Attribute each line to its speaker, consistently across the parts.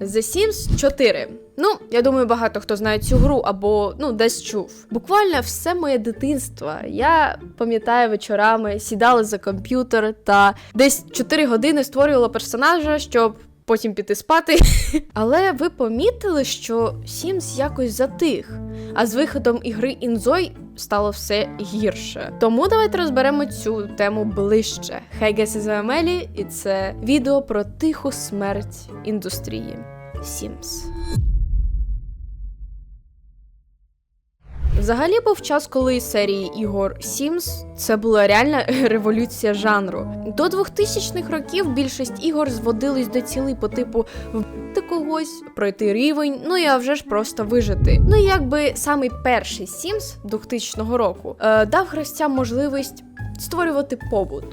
Speaker 1: The Sims 4. Ну, я думаю, багато хто знає цю гру або ну десь чув. Буквально все моє дитинство. Я пам'ятаю вечорами сідала за комп'ютер та десь 4 години створювала персонажа, щоб потім піти спати. Але ви помітили, що Sims якось затих, а з виходом ігри Інзой стало все гірше. Тому давайте розберемо цю тему ближче. Хай геси за Амелі, і це відео про тиху смерть індустрії Sims. Взагалі був час, коли серії ігор Sims це була реальна революція жанру. До 2000-х років більшість ігор зводились до цілей по типу вбити когось, пройти рівень, ну і а вже ж просто вижити. Ну і якби самий перший Sims 2000 року е, дав гравцям можливість. Створювати побут,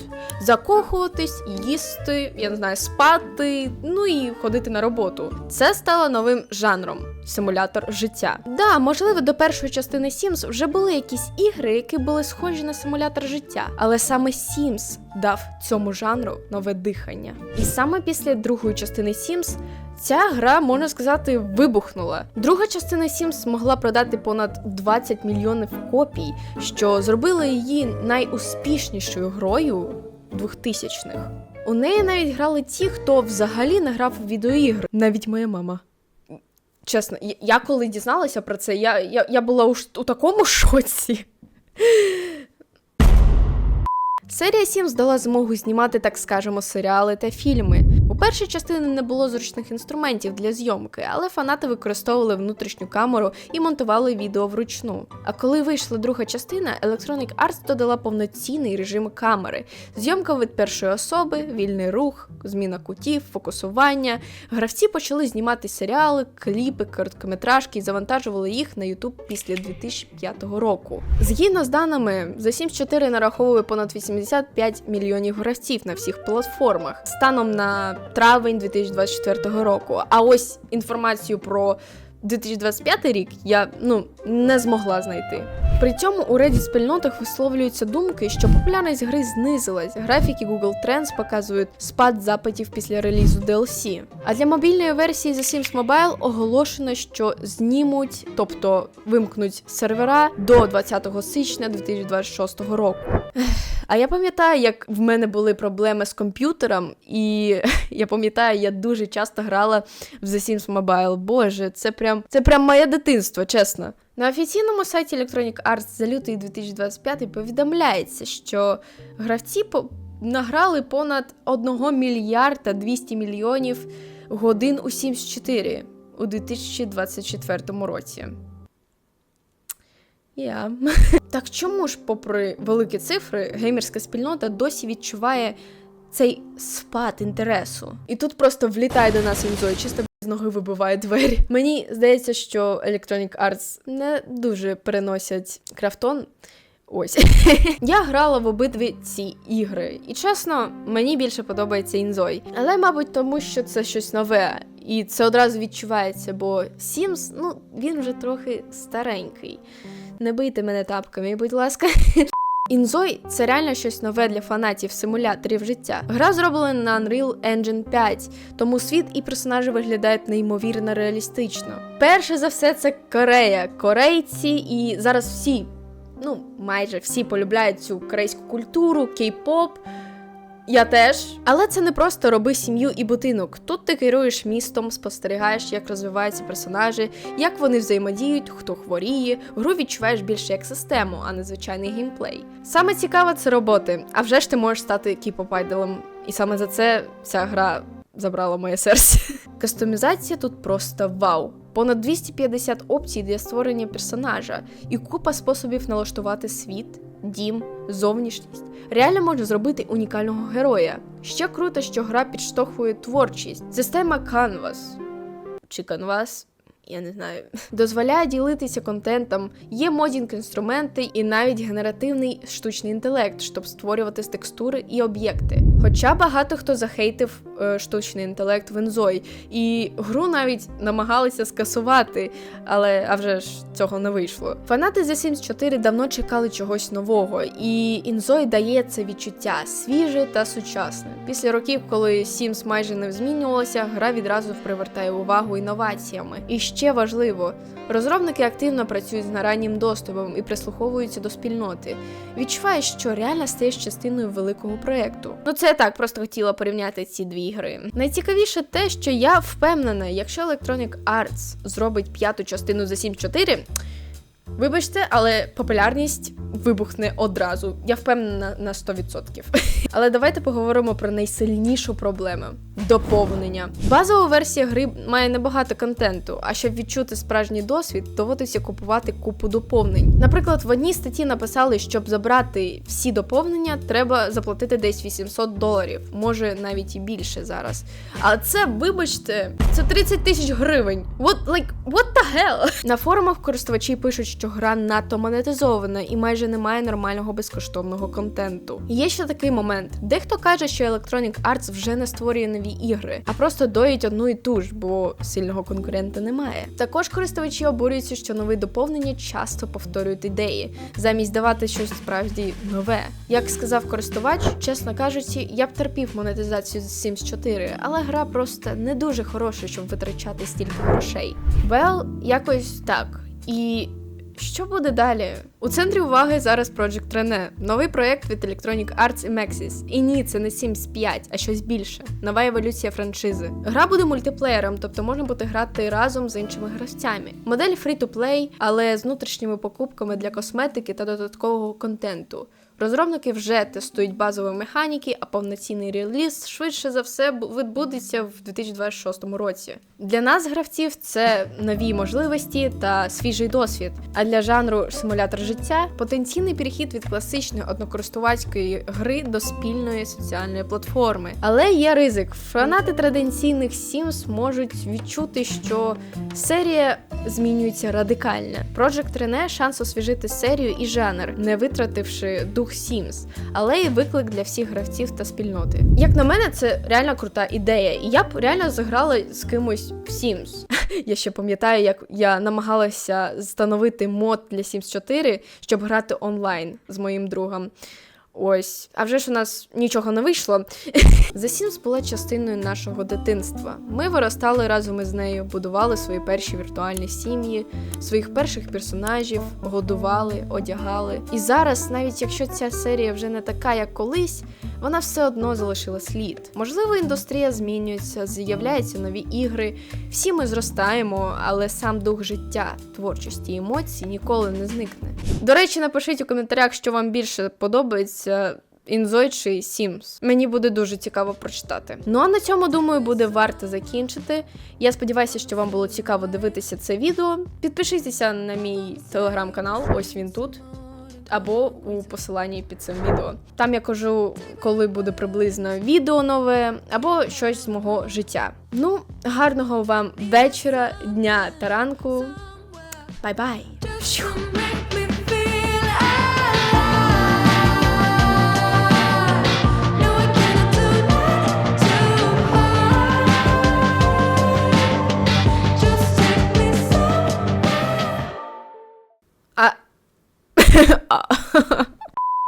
Speaker 1: закохуватись, їсти, я не знаю, спати, ну і ходити на роботу. Це стало новим жанром симулятор життя. Да, можливо, до першої частини Sims вже були якісь ігри, які були схожі на симулятор життя, але саме Sims дав цьому жанру нове дихання. І саме після другої частини Sims Ця гра, можна сказати, вибухнула. Друга частина Sims змогла продати понад 20 мільйонів копій, що зробило її найуспішнішою грою 2000-х. У неї навіть грали ті, хто взагалі не грав у відеоігри, навіть моя мама. Чесно, я, коли дізналася про це, я, я, я була у, у такому шоці. Серія Sims дала змогу знімати, так скажемо, серіали та фільми. Першій частині не було зручних інструментів для зйомки, але фанати використовували внутрішню камеру і монтували відео вручну. А коли вийшла друга частина, Electronic Arts додала повноцінний режим камери: зйомка від першої особи, вільний рух, зміна кутів, фокусування. Гравці почали знімати серіали, кліпи, короткометражки і завантажували їх на YouTube після 2005 року. Згідно з даними, The Sims 4 нараховує понад 85 мільйонів гравців на всіх платформах станом на травень 2024 року. А ось інформацію про 2025 рік я ну не змогла знайти. При цьому у Reddit спільнотах висловлюються думки, що популярність гри знизилась. Графіки Google Trends показують спад запитів після релізу DLC. А для мобільної версії The Sims Mobile оголошено, що знімуть, тобто вимкнуть сервера до 20 січня 2026 року. А я пам'ятаю, як в мене були проблеми з комп'ютером, і я пам'ятаю, я дуже часто грала в The Sims Mobile. Боже, це прям це прям моє дитинство, чесно. На офіційному сайті Electronic Arts за лютий 2025 повідомляється, що гравці награли понад 1 мільярда 200 мільйонів годин у Sims 4 у 2024 році. Я. Так чому ж, попри великі цифри, геймерська спільнота досі відчуває цей спад інтересу? І тут просто влітає до нас інзой, чисто з ноги вибиває двері. Мені здається, що Electronic Arts не дуже переносять крафтон. Ось. Я грала в обидві ці ігри, і чесно, мені більше подобається інзой. Але, мабуть, тому що це щось нове, і це одразу відчувається, бо Sims, ну, він вже трохи старенький. Не бийте мене тапками, будь ласка. Інзой це реально щось нове для фанатів симуляторів життя. Гра зроблена на Unreal Engine 5, тому світ і персонажі виглядають неймовірно реалістично. Перше за все, це Корея, корейці, і зараз всі, ну майже всі полюбляють цю корейську культуру, кей-поп. Я теж. Але це не просто роби сім'ю і будинок. Тут ти керуєш містом, спостерігаєш, як розвиваються персонажі, як вони взаємодіють, хто хворіє. Гру відчуваєш більше як систему, а не звичайний геймплей. Саме цікаве це роботи. А вже ж ти можеш стати кіпопайделем. І саме за це ця гра забрала моє серце. Кастомізація тут просто вау. Понад 250 опцій для створення персонажа і купа способів налаштувати світ, дім, зовнішність. Реально можна зробити унікального героя. Ще круто, що гра підштовхує творчість. Система Canvas чи Canvas, я не знаю, дозволяє ділитися контентом, є модінг інструменти і навіть генеративний штучний інтелект, щоб створювати текстури і об'єкти. Хоча багато хто захейтив е, штучний інтелект в Enzoy, і гру навіть намагалися скасувати, але а вже ж цього не вийшло. Фанати The Sims 4 давно чекали чогось нового, і Enzoy дає це відчуття свіже та сучасне. Після років, коли Sims майже не змінювалося, гра відразу привертає увагу інноваціями. І ще важливо, розробники активно працюють з нараннім доступом і прислуховуються до спільноти. Відчуваєш, що реально стаєш частиною великого проєкту. Ну це так просто хотіла порівняти ці дві гри. Найцікавіше те, що я впевнена, якщо Electronic Arts зробить п'яту частину за 7.4, Вибачте, але популярність вибухне одразу. Я впевнена на 100%. Але давайте поговоримо про найсильнішу проблему доповнення. Базова версія гри має небагато контенту, а щоб відчути справжній досвід, доводиться купувати купу доповнень. Наприклад, в одній статті написали, щоб забрати всі доповнення, треба заплатити десь 800 доларів, може навіть і більше зараз. А це, вибачте, це 30 тисяч гривень. What, like, what the hell? На форумах користувачі пишуть, що гра надто монетизована і майже немає нормального безкоштовного контенту. Є ще такий момент: дехто каже, що Electronic Arts вже не створює нові ігри, а просто доїть одну і ту ж, бо сильного конкурента немає. Також користувачі обурюються, що нові доповнення часто повторюють ідеї, замість давати щось справді нове. Як сказав користувач, чесно кажучи, я б терпів монетизацію з Sims 4, але гра просто не дуже хороша, щоб витрачати стільки грошей. Well, якось так. І що буде далі? У центрі уваги зараз Project Rene, новий проект від Electronic Arts і Maxis. І ні, це не Sims 5, а щось більше. Нова еволюція франшизи. Гра буде мультиплеєром, тобто можна буде грати разом з іншими гравцями. Модель free-to-play, але з внутрішніми покупками для косметики та додаткового контенту. Розробники вже тестують базові механіки, а повноцінний реліз швидше за все відбудеться в 2026 році. Для нас, гравців, це нові можливості та свіжий досвід. А для жанру симулятор життя потенційний перехід від класичної однокористувацької гри до спільної соціальної платформи. Але є ризик. Фанати традиційних Sims можуть відчути, що серія змінюється радикально. Project Rene – шанс освіжити серію і жанр, не витративши дух Sims, але і виклик для всіх гравців та спільноти. Як на мене, це реально крута ідея, і я б реально заграла з кимось в Sims. Я ще пам'ятаю, як я намагалася встановити мод для Sims 4, щоб грати онлайн з моїм другом. Ось, а вже ж у нас нічого не вийшло. The Sims була частиною нашого дитинства. Ми виростали разом із нею, будували свої перші віртуальні сім'ї, своїх перших персонажів, годували, одягали. І зараз, навіть якщо ця серія вже не така, як колись, вона все одно залишила слід. Можливо, індустрія змінюється, з'являються нові ігри. Всі ми зростаємо, але сам дух життя, творчості і емоцій ніколи не зникне. До речі, напишіть у коментарях, що вам більше подобається. Інзой чи Sims. Мені буде дуже цікаво прочитати. Ну а на цьому, думаю, буде варто закінчити. Я сподіваюся, що вам було цікаво дивитися це відео. Підпишіться на мій телеграм-канал, ось він тут. Або у посиланні під цим відео. Там я кажу, коли буде приблизно відео нове, або щось з мого життя. Ну, гарного вам вечора, дня та ранку. Бай-бай!